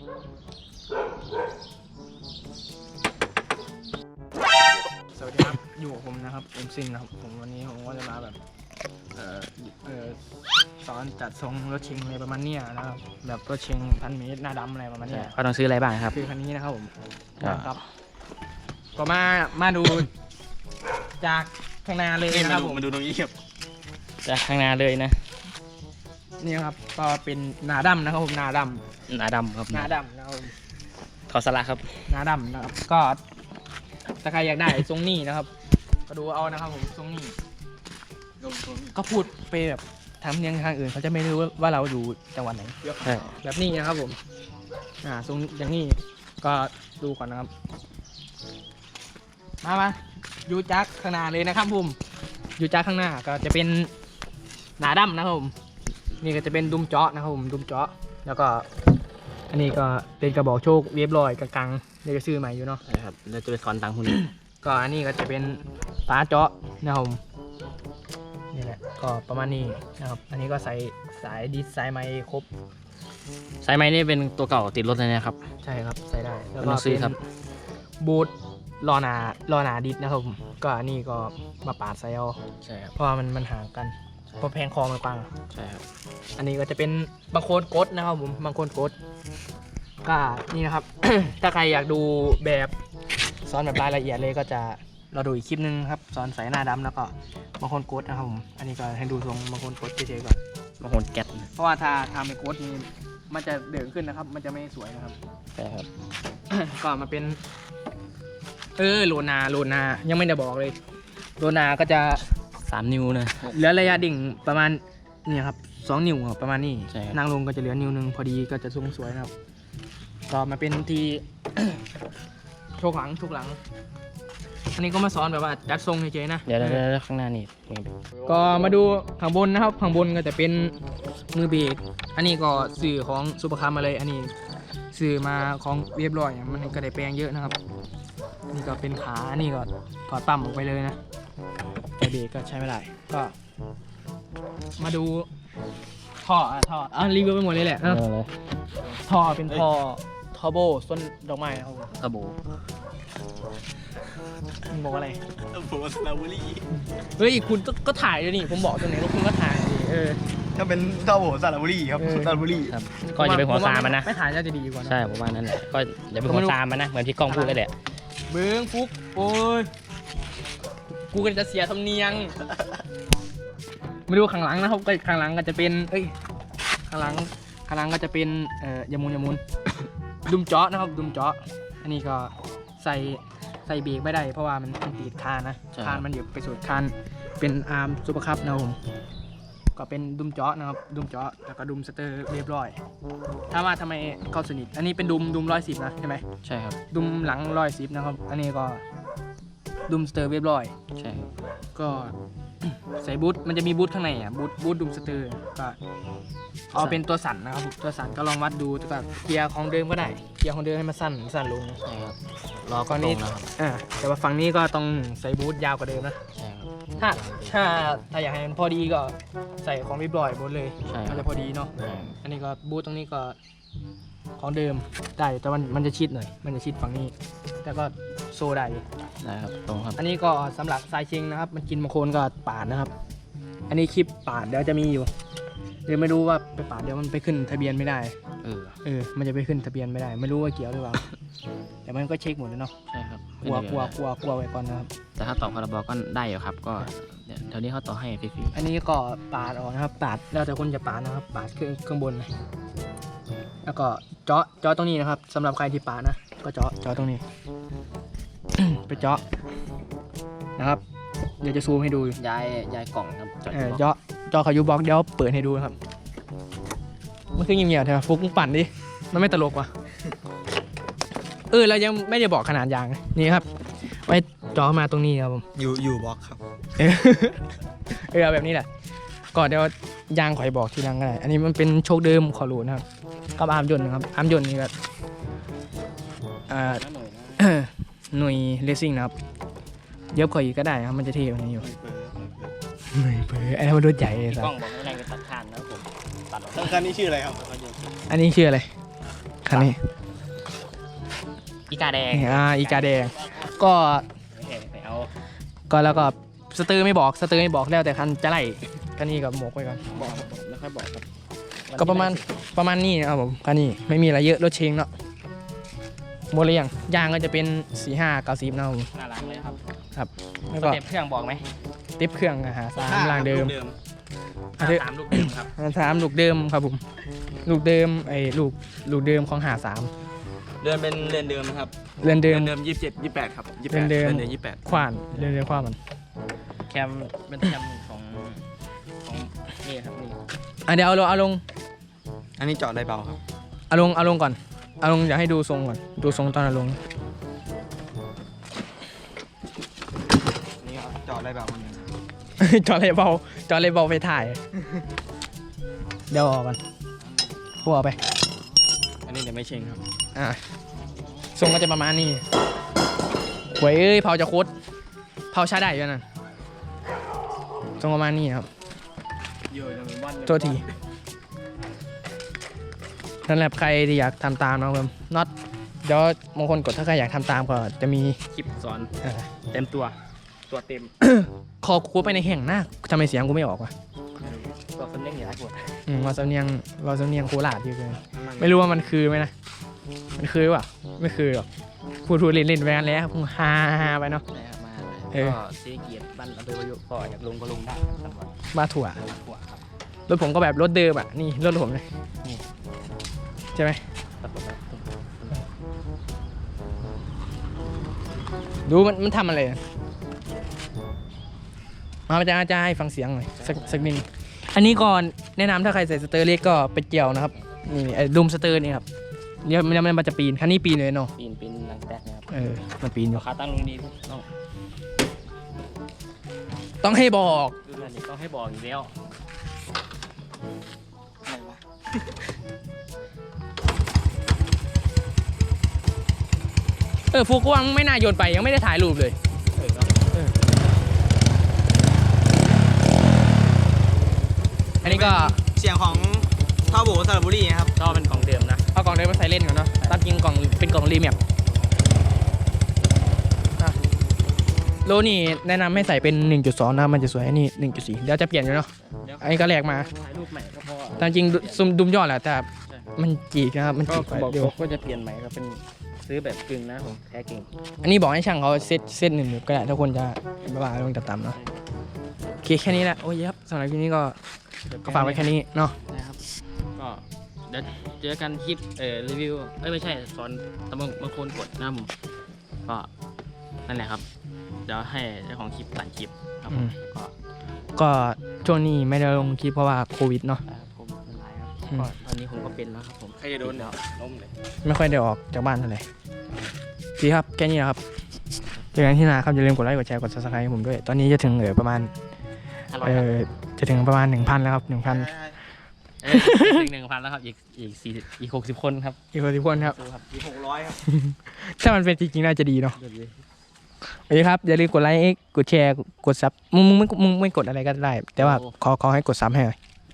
สวัสดีครับ อยู่กับผมนะครับเอ็มซิงนะครับ ผมวันนี้ผมก็จะมาแบบ เอ่อ เอ่อสอนจัดทรงรถชิงอะไรประมาณเนี้ยนะครับ แบบรถชิงพันเมตรหน้าดำอะไรประมาณเนี้ยเขาต้องซื้ออะไรบ้างครับ คือคันนี้นะครับผมอ่า ครับ ก็มา มาดู จากข้างหน้าเลยนะครับผม มาดูตรงนี้ครับจากข้างหน้าเลยนะ นี่ครับก็เป็นหน้าดำนะครับผมหน้าดหน้าดำครับำหน้าดำนะครับผมทอสละครับหน้าดำนะครับก็ถ้าใครอยากได้ทรงนี้นะครับ ก็ดูเอานะครับผมทรงนี้ก็พูดไปแบบทำเนียงทางอื่นเขาจะไม่รู้ว่าเราอยู่จังหวัดไหน ใช่ แบบนี้นะครับผม อ่าทรงอย่างนี้ก็ดูก่อนนะครับ มามายูจักข้างหน้าเลยนะครับผมยูจักข้างหน้าก็จะเป็นหนาดำนะครับผม นี่ก็จะเป็นดุมเจาะนะครับผมดุมเจาะแล้วก็ อันนี้ก็เป็นกระบอกโชคเรียบร้อยกลางๆเดี๋ยวจะซื้อใหม่อยู่เนาะใช่ครับเราจะไปสอนตังค์คุณก็อันนี้ก็จะเป็นฟ้าเจาะนะครับผมนี่แหละก็ประมาณนี้นะครับ อันนี้ก็ใส่สายดิสสายไม้ครบสายไม้นี่เป็นตัวเก่าติดรถเลยนะครับ ใช่ครับใส่ได้แล้วต้ก็องซื้อครับเป็นบูทลอหนารอหนาดิสนะครับผมก็อันนี้ก็มาปาดใส่เอาใช่ครับเพราะว่ามันมันห่างกันเพราะแพงคอมันกว้างใช่ครับอันนี้ก็จะเป็นบางโคนกดนะครับผมบางโคนกดก็นี่นะครับ ถ้าใครอยากดูแบบสอนแบบรายละเอียดเลยก็จะเราดูอีกคลิปนึงครับสอนใส่หน้าดำแล้วก็บางโคนกดนะครับผมอันนี้ก็ให้ดูทรงบางโคนกดเฉยๆก่อนบางคนแก๊สเพราะว่าถ้าทำเป็นกดนี่มันจะเด่นขึ้นนะครับ มันจะไม่สวยนะครับใช่ครับก็มาเป็น เออโลนาโลนายังไม่ได้บอกเลยโลนาก็จะ สามนิ้วนะ เหลือระยะดิ่งประมาณเนี่ยครับสองนิ้วครับประมาณนี้ใช่ครับนางลงก็จะเหลือนิ้วหนึงพอดีก็จะทรงสวยนะครับก็มาเป็นที โชกหลังโชกหลัง อันนี้ก็มาสอนแบบว่าจัดทรงเฉยๆนะเดี๋ยวเดี๋ยวเดี๋ยวข้างหน้านี่ก็มาดูข้างบนนะครับข้างบนก็จะเป็นมือเบรกอันนี้ก็สื่อของซูเปอร์คัมมาเลย อันนี้สื่อมาของเรียบร้อยมันก็ได้แปลงเยอะนะครับ นี่ก็เป็นขาอันนี้ก็ถอดปั๊มออกไปเลยนะแต่เบรกก็ใช้ไม่ได้ ก็ มาดูท่ออะท่ออะรีวิวไปหมดเลยแหละเอเอ้าอเลยท่อเป็นท่อทอโบส้นดอกไม้นะครับผมกระโบมึงบอกว่าอะไร ผมว่าสตรอเบอรี่เฮ้ยคุณก็ก็ถ่ายเลยนี่ผมบอกตรงไหนแล้วคุณก็ถ่ายดิเออ ถ้าเป็นถ้าผมสตรอเบอรี่ครับเออ สตรอเบอรี่ครับก็อย่าไปหัวซามมันนะ ไม่ถ่ายน่าจะดีกว่านะ ใช่ผมว่านั่นแหละก็อย่าไปหัวซามมันนะ เหมือนที่กล้องพูดเลยแหละ เบิ้งฟุกโอ้ย กูก็จะเสียธรรมเนียงมาดูข้างหลังนะครับก็ข้างหลังก็จะเป็น เอ้ย ข้างหลัง ข้างหลังก็จะเป็น เอ่อยามุนยามุนดุมเจาะนะครับ ดุมเจาะ อันนี้ก็ใส่ใส่เบรกไม่ได้ เพราะว่ามันมันติดคานนะคานมันอยู่ไปสุดคาน เป็นอาร์มซูเปอร์คัพนะครับผม ก็เป็นดุมเจาะนะครับ ดุมเจาะ แล้วก็ดุมสเตอร์เรียบร้อย ถ้ามว่าทำไมเข้าสนิท อันนี้เป็นดุมดุมร้อยสิบนะใช่ไหม ใช่ครับ ดุมหลังร้อยสิบนะครับ อันนี้ก็ ดุมสเตอร์เรียบร้อย ใช่ครับก็ ใส่บูทมันจะมีบูทข้างในอะบูทบูทดุมสเตอร์ก็เอาเป็นตัวสั่นนะครับผมตัวสั่นก็ลองวัดดูแต่แบบเกียร์ของเดิมก็ได้เกียร์ของเดิมให้มันสั้นสั้นลงใช่ครับรอก่ก็อนตนี้รงนะครับอ่าแต่ว่าฝั่งนี้ก็ต้องใส่บูทยาวกว่าเดิมนะใช่ครับถ้าถ้าถ้าอยากให้มันพอดีก็ใส่ของเรียบร้อยบูทเลยใช่ครับมันจะพอดีเนาะใช่ครับอันนี้ก็บูทตรงนี้ก็ ของเดิมได้แต่มันมันจะชิดหน่อย มันจะชิดฝั่งนี้ แต่ก็โซได้อยู่ได้ครับตรงครับ อันนี้ก็สำหรับสายชิงนะครับ มันกินบางคนก็ปาดนะครับ อันนี้คลิปปาดเดี๋ยวจะมีอยู่ เดี๋ยวไม่รู้ว่าไปปาดเดี๋ยวมันไปขึ้นทะเบียนไม่ได้ เออเออ มันจะไปขึ้นทะเบียนไม่ได้ ไม่รู้ว่าเกี่ยวหรือเปล่า แต่มันก็เช็คหมดเลยเนาะ ใช่ครับกลัวกลัวกลัวกลัวไว้ก่อนนะครับ แต่ถ้าต่อพรบก็ได้อยู่ครับ ก็เดี๋ยวแถวนี้เขาต่อให้ฟรีอันนี้ก็ปาดออกนะครับ ปาดแล้วแต่คนจะปาดนะครับ ปาดเครื่องข้างบนนะ แล้วก็เจาะเจาะตรงนี้นะครับสำหรับใครที่ปาดนะ ก็เจาะเจาะตรงนี้ ไปเจาะนะครับ เดี๋ยวจะซูมให้ดูๆย้ายย้ายกล่องครับจอดเอที่อบล็อกเจาะเจาะขายุบล็อกเดี๋ยวเปิดให้ดูนะครับมันคือเงียบๆใช่ไหมฟุกมึงปั่นดิมันไม่ตลกว่ะเออเรายังไม่ได้บอกขนาดยางนะนี่ครับไว้เจาะมาตรงนี้ครับผมอยู่อยู่บล็อกครับ เออเออเอาแบบนี้แหละ ก่อนเดี๋ยวยางขอยบอกทีหลังก็ได้ อันนี้มันเป็นโชคเดิมขอรูนะครับกับอาร์มยนต์นะครับอาร์มยนต์นี่แบบอ่าหน่วยเลสซิ่งนะครับ เย็บข่อยอีกก็ได้นะครับ มันจะเท่กว่านี้อยู่หน่วยเผลอไอ้นั่นมันรถใหญ่เลยสักสล้องบอกไม่ได้ไปตัดข้านนะครับผมตัดออกคันนี้ชื่ออะไรครับอันนี้ชื่ออะไรคันนี้อีกาแดงอ่าอีกาแดง ก็ไปเอาก็แล้วก็สเตอร์ไม่บอกสเตอร์ไม่บอกแล้วแต่คันจะไล่ คันนี้กับหมกไว้ก่อนบอกครับผมไม่ค่อยบอกครับก็ประมาณประมาณนี้นะครับผมคันนี้ไม่มีอะไรเยอะรถเชงเนาะโมเลยยังยางก็จะเป็นสี่ห้าเก้าสิบนะครับผมน่ารักเลยครับแล้วสก็เต็ปเครื่องบอกไหมติปเครื่องอะหาสามรางเดิม ห้าสามลูกเดิมครับสามลูกเดิมครับผมลูกเดิมไอ้ลูกลูกเดิมของหาสามเดือนเป็นเรือนเดิมนะครับเรือนเดิม เดือนยี่สิบเจ็ดยี่สิบแปดครับยี่สิบเดืแปอนดเดิม เดือนยี่สิบแปดขวานเรือนเดิมขวานมัน แคมเป็นแคมของของ นี่ครับนี่อะเดี๋ยวเอาลงเอาลงอันนี้เจาะได้เบาครับ เอาลงเอาลงก่อนเอาลงอยากให้ดูทรงก่อนดูทรงตอนเอาลงอันนี้เจาะได้เบาเหมือนกันจอเลยเบาจอเลยเบาไปถ่าย เดี๋ยวเอาออกกันพวกเอาไป อันนี้เดี๋ยวไม่เชงครับอะทรงก็จะประมาณนี้หวยเอ้ยเผาจะโคตรเผาใช้ได้อยู่นั่นทรงประมาณนี้ครับ โยนเป็นวันโทษที นั่นแหละใครที่อยากทำตามเนาะครับน็อตเดี๋ยวบางคนกดถ้าใครอยากทำตามก็จะมีคลิปสอนเอ่อเต็มตัว ตัวเต็ม คอกูไปในแห่งหน้าทำไมเสียงกูไม่ออกวะตัวคนเล่นอย่างไรปวดอืมวาสำเนียงวาสำเนียงโคราชอยู่เลยไม่รู้ว่ามันคือไหมนะ มันคือวะไม่คือหรอกพูดพูดเล่นเล่นไปกันแล้วฮาฮาไปเนาะนะครับมา เออ ก็ซีเกียรติบ้านอำเภอประยุกต์พออยากลงก็ลงได้ทั้งวันมาถั่วหัวครับรถผมก็แบบรถเดิมอะ นี่รถผมเลยนี่ใช่ไหม ตัดต่อไปดูมันมันทำอะไรอะมาอาจารย์อาจารย์ให้ฟังเสียงหน่อยสักสักนิดนึงอันนี้ก่อนแนะนำถ้าใครใส่สเตอร์เล็กก็ไปเกี่ยวนะครับ นี่ไอ้ดุมสเตอร์นี่ครับเดี๋ยวมันมันจะปีนคันนี้ปีนเลยเนาะปีนปีนหลังแตกนะครับ เออ มันปีนอยู่ราคาตั้งลงดีต้องต้องให้บอก ดูนั่นนี่ต้องให้บอกอยู่แล้วอะไรวะเออฟูกว่างไม่น่าโยนไปยังไม่ได้ถ่ายรูปเลย เออเนาะอันนี้ก็เสียงของท่าโบสระบุรีนะครับชอบเป็นของเดิมนะ เอากล่องเดินมาใส่เล่นก่อนเนาะตามจริงกล่องเป็นกล่องรีแมปอะ โลนี่แนะนำให้ใส่เป็น 1.2 นะมันจะสวยอันนี้1.4 เดี๋ยวจะเปลี่ยนอยู่เนาะเดี๋ยวอันนี้ก็แลกมาถ่ายรูปใหม่ก็พอตามจริงดุซุมดุมยอดแหละแต่มันจีกนะครับมันก็จีกไปบอกเดี๋ยวก็จะเปลี่ยนใหม่ก็เป็นซื้อแบบกึ่งนะผมแท้กึ่งอันนี้บอกให้ช่างเขาเซตเซตหนึ่งก็ได้ถ้าคนจะบ้าลงต่ำๆเนาะโอเคแค่นี้แหละโอ้ยครับสำหรับคลิปนี้ก็ก็ฝากไว้แค่นี้เนาะนะครับก็เดี๋ยวเจอกันคลิปเอ่อรีวิวเอ้ยไม่ใช่สอนตะบงบางคนกดนะครับผมก็นั่นแหละครับเดี๋ยวให้เจ้าของคลิปตัดคลิปครับผมก็ก็ช่วงนี้ไม่ได้ลงคลิปเพราะว่าโควิดเนาะอ่าผมเป็นไรครับอืม ก็ตอนนี้ผมก็เป็นแล้วครับผม ใครจะโดนเนี่ยล้มเลย ไม่ค่อยได้ออกจากบ้านเท่าไหร่ดีครับ แค่นี้นะครับเจอกันที่หนาครับ อย่าลืมกดไลค์ กดแชร์ กด subscribe ให้ผมด้วย ตอนนี้จะถึงเออประมาณ อร่อเอยครับอจะถึงประมาณ 1,000 แล้วครับ 1,000 เอ้ยอีกหนึ่งพันแล้วครับ อีกอีกสี่อีกหกสิบคนครับอีกคนที่คนครับ สู้ครับมีหกร้อยครับถ้ามันเป็นจริงๆน่าจะดีเนาะเดี๋ ยวเลยโอเคครับ อย่าลืมกดไลค์กดแชร์กดซับมึงมึงไม่มึงไม่กดอะไรก็ได้ แต่ว่าขอขอให้กดซับให้หน่อย